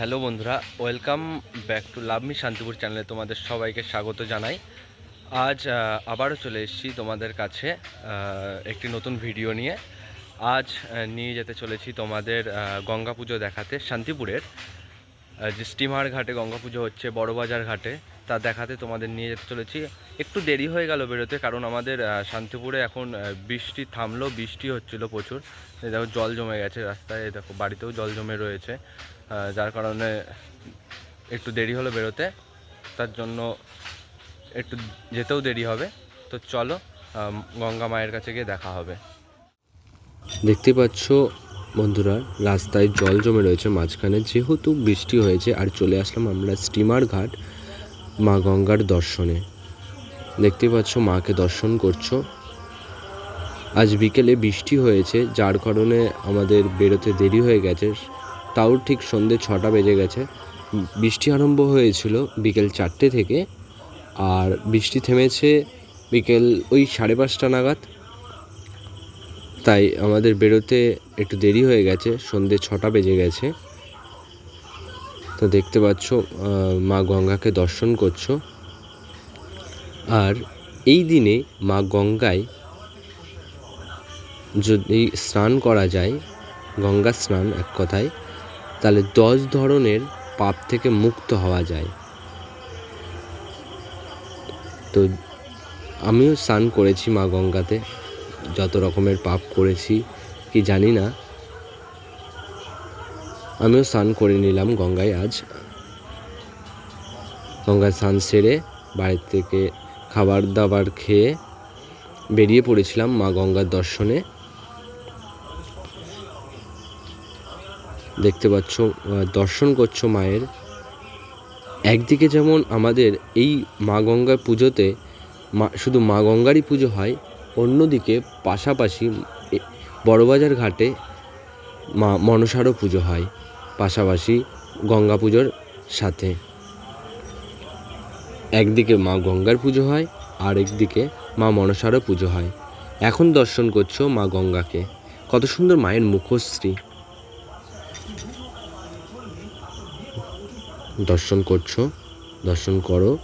Hello বন্ধুরা, welcome back to love me Shantipur চ্যানেলে তোমাদের সবাইকে স্বাগত জানাই। আজ আবারও চলে এসেছি তোমাদের কাছে একটি নতুন ভিডিও নিয়ে। আজ নিয়ে যেতে চলেছি তোমাদের গঙ্গা পুজো দেখাতে শান্তিপুরের। যে স্টিমার ঘাটে গঙ্গা পুজো হচ্ছে, বড়বাজার ঘাটে। তা দেখাতে তোমাদের নিয়ে যেতে চলেছি। একটু দেরি হয়ে গেল বেরোতে, কারণ আমাদের শান্তিপুরে এখন বৃষ্টি থামলো, বৃষ্টি হচ্ছিল প্রচুর। দেখো, জল জমে গেছে রাস্তায় দেখো, বাড়িতেও জল জমে রয়েছে। যার কারণে একটু দেরি হলো বেরোতে, তার জন্য একটু যেতেও দেরি হবে। তো চলো গঙ্গা মায়ের কাছে গিয়ে দেখা হবে। দেখতে পাচ্ছ বন্ধুরা, রাস্তায় জল জমে রয়েছে, মাঝখানে যেহেতু বৃষ্টি হয়েছে, আর চলে আসলাম আমরা স্টিমার ঘাট। মা গঙ্গার দর্শনে। দেখতে পাচ্ছ, মাকে দর্শন করছ। আজ বিকেলে বৃষ্টি হয়েছে, যার কারণে আমাদের বেরোতে দেরি হয়ে গেছে। তাও ঠিক সন্ধে ছটা বেজে গেছে। বৃষ্টি আরম্ভ হয়েছিল বিকেল চারটে থেকে, আর বৃষ্টি থেমেছে বিকেল ওই সাড়ে পাঁচটা নাগাদ। তাই আমাদের বেরোতে একটু দেরি হয়ে গেছে, সন্ধে ছটা বেজে গেছে। তো দেখতে পাচ্ছ মা গঙ্গাকে দর্শন করছ। আর এই দিনে মা গঙ্গায় যদি স্নান করা যায়, গঙ্গা স্নান এক কথায়, তাহলে দশ ধরনের পাপ থেকে মুক্ত হওয়া যায়। তো আমিও স্নান করেছি মা গঙ্গাতে, যত রকমের পাপ করেছি, কি জানি না আমিও স্নান করে নিলাম গঙ্গায় আজ। গঙ্গায় স্নান সেরে বাড়ি থেকে খাবার দাবার খেয়ে বেরিয়ে পড়েছিলাম মা গঙ্গার দর্শনে। দেখতে পাচ্ছ দর্শন করছ মায়ের। একদিকে যেমন আমাদের এই মা গঙ্গার পুজোতে মা, শুধু মা গঙ্গারই পুজো হয়, অন্যদিকে পাশাপাশি বড়বাজার ঘাটে মা মনসারও পুজো হয়। পাশাপাশি গঙ্গা পুজোর সাথে। একদিকে মা গঙ্গার পুজো হয়, আর একদিকে মা মনসারও পুজো হয়। এখন দর্শন করছ মা গঙ্গাকে। কত সুন্দর মায়ের মুখশ্রী। দর্শন করছ, দর্শন করো।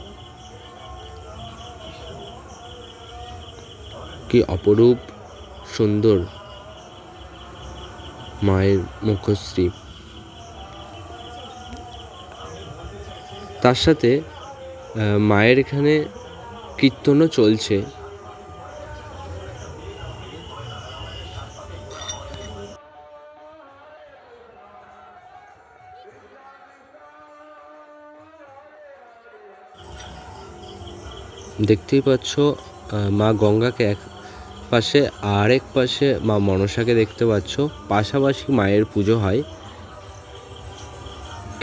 কি অপরূপ সুন্দর মায়ের মুখশ্রী। তার সাথে মায়ের এখানে কীর্তনও চলছে। দেখতেই পাচ্ছ মা গঙ্গাকে এক পাশে আরেক পাশে মা মনসাকে দেখতে পাচ্ছ। পাশাপাশি মায়ের পুজো হয়।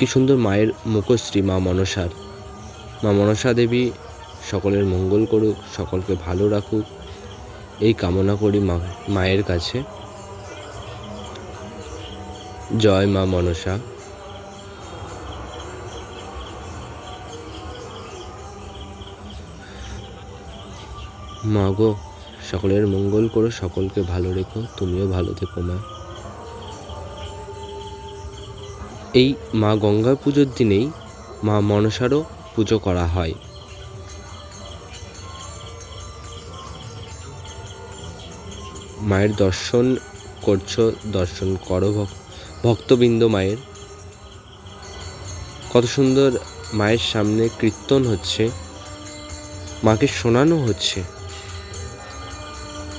কি সুন্দর মায়ের মুখশ্রী মা মনসার মা মনসা দেবী সকলের মঙ্গল করুক, সকলকে ভালো রাখুক। এই কামনা করি মা, মায়ের কাছে। জয় মা মনসা। মা গো, সকলের মঙ্গল করো, সকলকে ভালো রেখো, তুমিও ভালো থেকো মা। এই মা গঙ্গা পুজোর দিনেই মা মনসারও পুজো করা হয়। মায়ের দর্শন করছ, দর্শন করো ভক- ভক্তবৃন্দ মায়ের। কত সুন্দর মায়ের সামনে কীর্তন হচ্ছে, মাকে শোনানো হচ্ছে।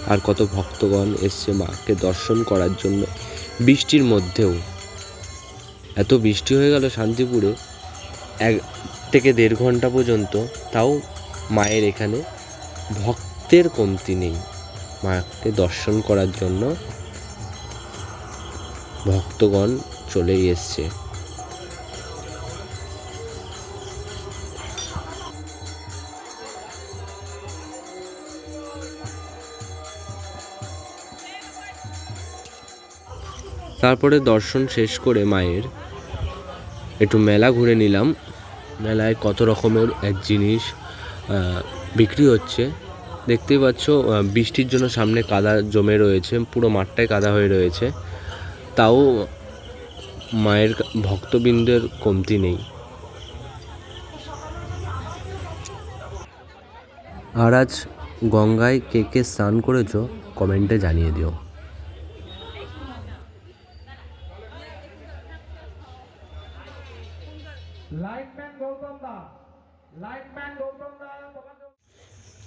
আর কত ভক্তগণ এসছে মাকে দর্শন করার জন্য বৃষ্টির মধ্যেও। এত বৃষ্টি হয়ে গেল শান্তিপুরে, এক থেকে দেড় ঘণ্টা পর্যন্ত, তাও মায়ের এখানে ভক্তের কমতি নেই। মাকে দর্শন করার জন্য ভক্তগণ চলেই এসছে। তারপরে দর্শন শেষ করে মায়ের একটু মেলা ঘুরে নিলাম। মেলায় কত রকমের এক জিনিস বিক্রি হচ্ছে। দেখতেই পাচ্ছ বৃষ্টির জন্য সামনে কাদা জমে রয়েছে, পুরো মাঠটাই কাদা হয়ে রয়েছে। তাও মায়ের ভক্তবৃন্দের কমতি নেই। আর আজ গঙ্গায় কে কে স্নান করেছ, কমেন্টে জানিয়ে দিও।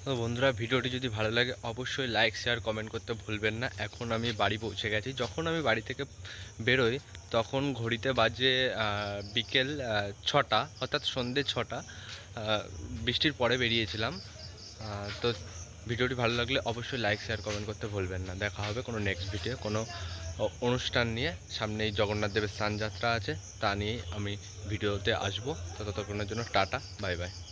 তো বন্ধুরা, ভিডিওটি যদি ভালো লাগে, অবশ্যই লাইক শেয়ার কমেন্ট করতে ভুলবেন না। এখন আমি বাড়ি পৌঁছে গেছি। যখন আমি বাড়ি থেকে বেরোই, তখন ঘড়িতে বাজে বিকেল ছটা, অর্থাৎ সন্ধ্যে ছটা বৃষ্টির পরে বেরিয়েছিলাম। তো ভিডিওটি ভালো লাগলে অবশ্যই লাইক শেয়ার কমেন্ট করতে ভুলবেন না। দেখা হবে কোনো নেক্সট ভিডিও কোনো অনুষ্ঠান নিয়ে সামনেই জগন্নাথ দেবের স্নানযাত্রা আছে, তা নিয়ে আমি ভিডিওতে আসব। ততক্ষণের জন্য টাটা, বাই বাই।